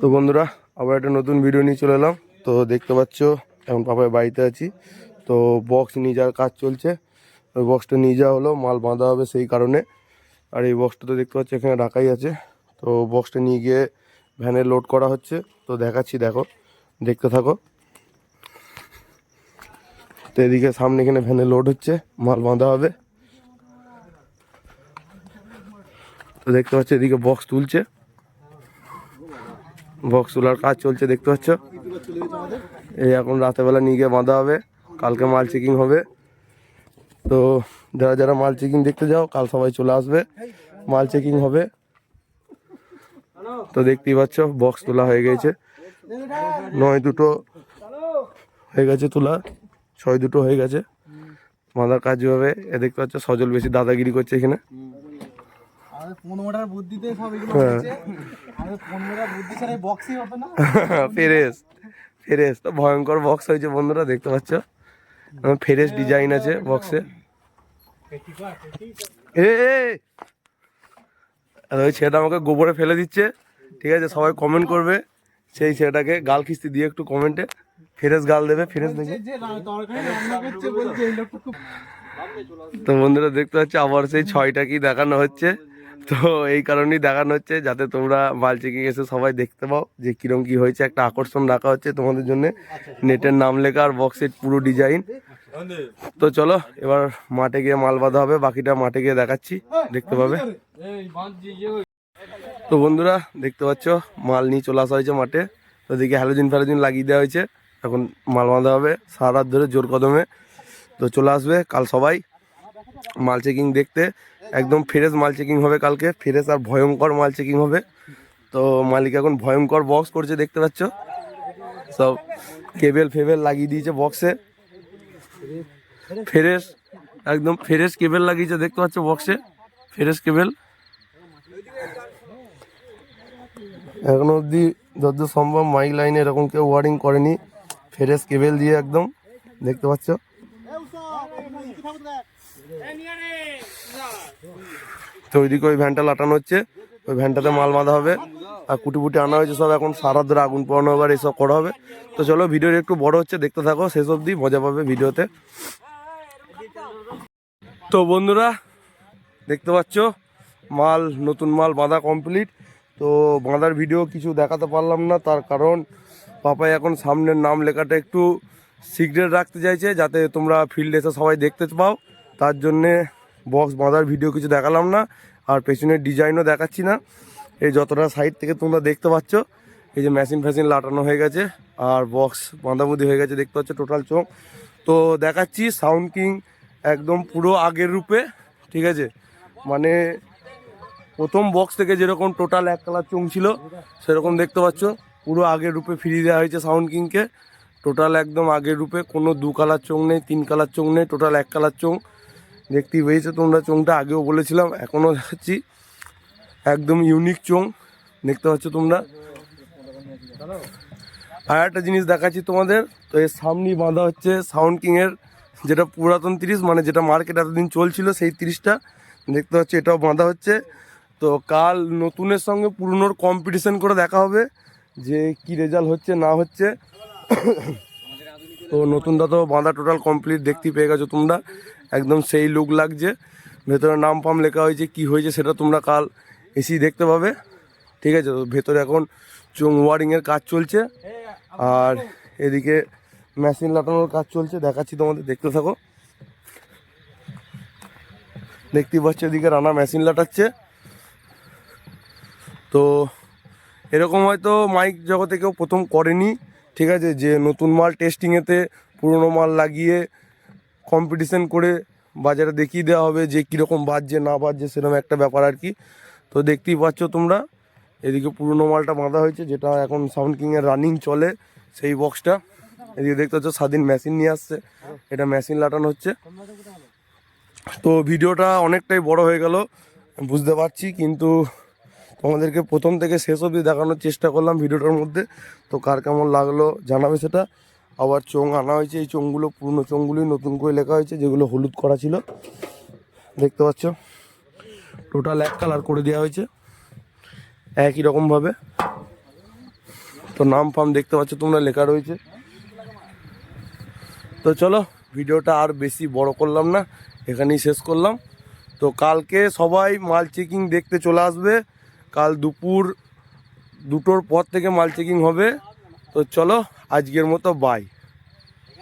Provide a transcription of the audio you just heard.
তো বন্ধুরা, আবার একটা নতুন ভিডিও নিয়ে চলে এলাম। তো দেখতে পাচ্ছ, এখন পাপায় বাড়িতে আছি। তো বক্স নিয়ে যাওয়ার কাজ চলছে। ওই বক্সটা নিয়ে যাওয়া হলো, মাল বাঁধা হবে সেই কারণে। আর এই বক্সটা তো দেখতে পাচ্ছ, এখানে রাখাই আছে। তো বক্সটা নিয়ে গিয়ে ভ্যানে লোড করা হচ্ছে। তো দেখাচ্ছি, দেখো, দেখতে থাকো। তো এদিকে সামনে এখানে ভ্যানে লোড হচ্ছে, মাল বাঁধা হবে। তো দেখতে পাচ্ছ, এদিকে বক্স তুলছে। বক্স তোলার কাজ চলছে, দেখতে পাচ্ছ? এই এখন রাতেবেলা নিয়ে গিয়ে বাঁধা হবে, কালকে মাল চেকিং হবে। তো যারা যারা মাল চেকিং দেখতে যাও, কাল সবাই চলে আসবে, মাল চেকিং হবে। তো দেখতেই পাচ্ছ বক্স তোলা হয়ে গেছে। নয় দুটো হয়ে গেছে তোলা, ছয় দুটো হয়ে গেছে। বাঁধার কাজ হবে, এ দেখতে পাচ্ছ, সজল বেশি দাদাগিরি করছে এখানে। আমাদের বুদ্ধিতে সব এগুলো হ্যাঁ। আমাদের বুদ্ধি ছাড়া বক্সই হতো না। ফেরেস ফেরেস তো ভয়ঙ্কর বক্স হয়েছে বন্ধুরা দেখতে পাচ্ছ? ফেরেস ডিজাইন আছে বক্সে এ। ওই ছেলেটা আমাকে গোবরে ফেলে দিচ্ছে। ঠিক আছে সবাই কমেন্ট করবে। সেই ছেলেটাকে গাল খিস্তি দিয়ে একটু কমেন্টে ফেরেস গাল দেবে ফেরেস দেখে তো বন্ধুরা দেখতে পাচ্ছ আবার সেই ছয়টা কি দেখানো হচ্ছে। তো এই কারণেই দেখানো হচ্ছে যাতে তোমরা মাল চেকিং এসে সবাই দেখতে পাও যে কিরম কি হয়েছে। একটা আকর্ষণ রাখা হচ্ছে তোমাদের জন্য। নেটের নাম লেখা আর বক্সের পুরো ডিজাইন তো চলো, এবার মাঠে গিয়ে মাল বাঁধা হবে, বাকিটা মাঠে গিয়ে দেখাচ্ছি। দেখতে পাবে? তো বন্ধুরা, দেখতে পাচ্ছ, মাল নিয়ে চলে আসা হয়েছে মাঠে। তো দিকে হ্যালোজিন ফ্যালোজিন লাগিয়ে দেওয়া হয়েছে। এখন মাল বাঁধা হবে। সারা ধরে জোর কদমে। তো চলে আসবে, কাল সবাই। মাল চেকিং দেখতে। একদম ফ্রেশ মাল চেকিং হবে কালকে। ফ্রেশ আর ভয়ঙ্কর মাল চেকিং হবে। তো মালিক এখন ভয়ঙ্কর বক্স করছে, দেখতে পাচ্ছ? সব কেবেল ফেবেল লাগিয়ে দিয়েছে বক্সে ফ্রেশ, একদম ফ্রেশ কেবেল লাগিয়েছে, দেখতে পাচ্ছ বক্সে ফ্রেশ কেবেল এখনও অবধি যতদূর সম্ভব মাইক লাইনে এরকম কেউ ওয়ারিং করেনি। ফ্রেশ কেবেল দিয়ে একদম, দেখতে পাচ্ছ? তো ওইদিকে ওই ভ্যানটা লাটানো হচ্ছে। ওই ভ্যানটাতে মাল বাঁধা হবে। আর কুটি পুটি আনা হয়েছে, সব এখন সারা ধরে আগুন পোড়ানো হবে আর করা হবে। তো চলো, ভিডিওটা একটু বড় হচ্ছে, দেখতে থাকো, শেষ অবধি মজা পাবে ভিডিওতে। তো বন্ধুরা, দেখতে পাচ্ছ, মাল, নতুন মাল বাঁধা কমপ্লিট তো বাঁধার ভিডিও কিছু দেখাতে পারলাম না, তার কারণ, পাপাই এখন সামনের নাম লেখাটা একটু সিক্রেট রাখতে চাইছে যাতে তোমরা ফিল্ডে এসে সবাই দেখতে পাও। তার জন্যে বক্স বাঁধার ভিডিও কিছু দেখালাম না, আর পেছনের ডিজাইনও দেখাচ্ছি না। এই যতটা সাইড থেকে তোমরা দেখতে পাচ্ছ, এই যে মেশিন ফ্যাশিন লাটানো হয়ে গেছে, আর বক্স বাঁধাবুঁধি হয়ে গেছে, দেখতে পাচ্ছ টোটাল চোখ। তো দেখাচ্ছি সাউন্ড কিং একদম পুরো আগের রূপে, ঠিক আছে? মানে প্রথম বক্স থেকে যেরকম টোটাল এক কালার চোং ছিল, সেরকম দেখতে পাচ্ছ। পুরো আগের রূপে ফিরিয়ে দেওয়া হয়েছে সাউন্ড কিংকে টোটাল একদম আগের রূপে, কোনো দু কালার চোং নেই, তিন কালার চোং নেই টোটাল এক কালার চোং দেখতেই পেয়েছ তোমরা চোংটা আগেও বলেছিলাম, এখনও দেখাচ্ছি। একদম ইউনিক চোং দেখতে পাচ্ছ তোমরা। আর একটা জিনিস দেখাচ্ছি তোমাদের, তো এর সামনেই বাঁধা হচ্ছে সাউন্ড কিংয়ের যেটা পুরাতন তিরিশ মানে যেটা মার্কেট এতদিন চলছিল সেই তিরিশটা। দেখতে পাচ্ছ এটাও বাঁধা হচ্ছে। তো কাল নতুনের সঙ্গে পুরনোর কম্পিটিশন করে দেখা হবে যে কি রেজাল্ট হচ্ছে, না হচ্ছে। তো নতুনটা তো বাঁধা টোটাল কমপ্লিট দেখতেই পেয়ে গেছো তোমরা। একদম সেই লুক লাগছে। ভেতরে নাম ফাম লেখা হয়েছে, কি হয়েছে সেটা তোমরা কাল এসেই দেখতে পাবে। ঠিক আছে, তো ভেতরে এখন চোং ওয়ারিংয়ের কাজ চলছে। আর এদিকে মেশিন লাটানোর কাজ চলছে, দেখাচ্ছি তোমাদের, দেখতে থাকো। দেখতেই পাচ্ছ এদিকে রানা মেশিন লাটাচ্ছে। তো এরকম হয়তো মাইক জগতে কেউ প্রথম করেনি। ঠিক আছে, যে নতুন মাল টেস্টিংয়েতে পুরনো মাল লাগিয়ে কম্পিটিশন করে বাজারে দেখিয়ে দেওয়া হবে যে কীরকম বাজছে, না বাজছে, সেরকম একটা ব্যাপার আর কি। তো দেখতেই পাচ্ছ তোমরা, এদিকে পুরনো মালটা বাঁধা হয়েছে, যেটা এখন সাউন্ড কিংয়ের রানিং চলে সেই বক্সটা এদিকে দেখতে পাচ্ছ স্বাধীন মেশিন নিয়ে আসছে, এটা মেশিন লাটানো হচ্ছে। তো ভিডিওটা অনেকটাই বড় হয়ে গেল, বুঝতে পারছি, কিন্তু তোমাদেরকে প্রথম থেকে শেষ অবধি দেখানোর চেষ্টা করলাম ভিডিওটার মধ্যে। তো কার কেমন লাগল জানাবে সেটা। আবার চোং আনা হয়েছে, এই চোঙগুলো, পুরনো চোঙগুলোই নতুন করে লেখা হয়েছে, যেগুলো হলুদ করা ছিল। দেখতে পাচ্ছ? টোটাল এক কালার করে দেওয়া হয়েছে। একই রকমভাবে তো নাম ফাম দেখতে পাচ্ছ তোমরা, লেখা রয়েছে। তো চলো, ভিডিওটা আর বেশি বড় করলাম না, এখানেই শেষ করলাম। তো কালকে সবাই মাল চেকিং দেখতে চলে আসবে। কাল দুপুর দুটোর পর থেকে মাল চেকিং হবে। তো চলো আজকের মতো বাই